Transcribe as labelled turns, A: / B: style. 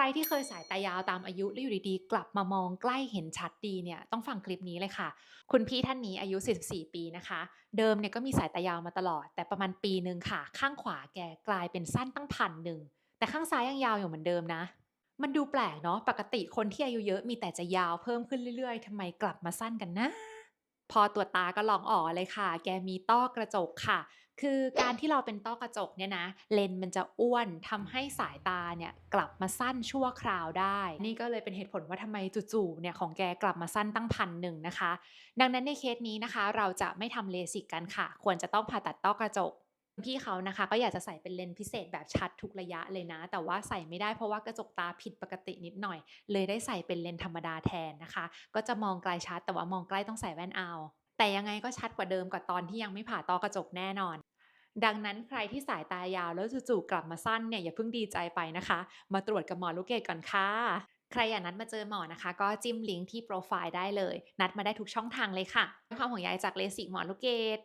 A: รที่เคยสายตายาวตามอายุแล้วอยู่ดีๆ กลับมามองใกล้เห็นชัดดีเนี่ยต้องฟังคลิปนี้เลยค่ะ คุณพี่ท่านนี้อายุ 44 ปีนะคะ เดิมเนี่ยก็มีสายตายาวมาตลอด แต่ประมาณปีหนึ่งค่ะ ข้างขวาแกกลายเป็นสั้นตั้งพันหนึ่งแต่ข้างซ้ายยังยาวอยู่เหมือนเดิมนะ มันดูแปลกเนาะปกติคนที่อายุเยอะมีแต่จะยาวเพิ่มขึ้นเรื่อยๆทำไมกลับมาสั้นกันนะ พอตรวจตาก็ลองอ๋อเลยค่ะ แกมีต้อกระจกค่ะ คือการที่เราเป็นต้อกระจกเนี่ยนะ เลนส์มันจะอ้วนทำให้สายตาเนี่ยกลับมาสั้นชั่วคราวได้ นี่ก็เลยเป็นเหตุผลว่าทำไมจู่ๆเนี่ยของแกกลับมาสั้นตั้งพันหนึ่งนะคะ ดังนั้นในเคสนี้นะคะ เราจะไม่ทำเลสิกกันค่ะ ควรจะต้องผ่าตัดต้อกระจก พี่เขานะคะ ก็อยากจะใส่เป็นเลนส์พิเศษแบบชัดทุกระยะเลยนะ แต่ว่าใส่ไม่ได้เพราะว่ากระจกตาผิดปกตินิดหน่อย เลยได้ใส่เป็นเลนส์ธรรมดาแทนนะคะ ก็จะมองไกลชัด แต่ว่ามองใกล้ต้องใส่แว่นเอาแต่ยังไงก็ชัดกว่าเดิมกว่าตอนที่ยังไม่ผ่าตอกระจกแน่นอน ดังนั้นใครที่สายตายาวแล้วจู่ๆกลับมาสั้นเนี่ยอย่าเพิ่งดีใจไปนะคะ มาตรวจกับหมอลูกเกดก่อนค่ะใครอยากนัดมาเจอหมอนะคะ ก็จิ้มลิงก์ที่โปรไฟล์ได้เลย นัดมาได้ทุกช่องทางเลยค่ะความห่วงใยจากเลสิกหมอลูกเกด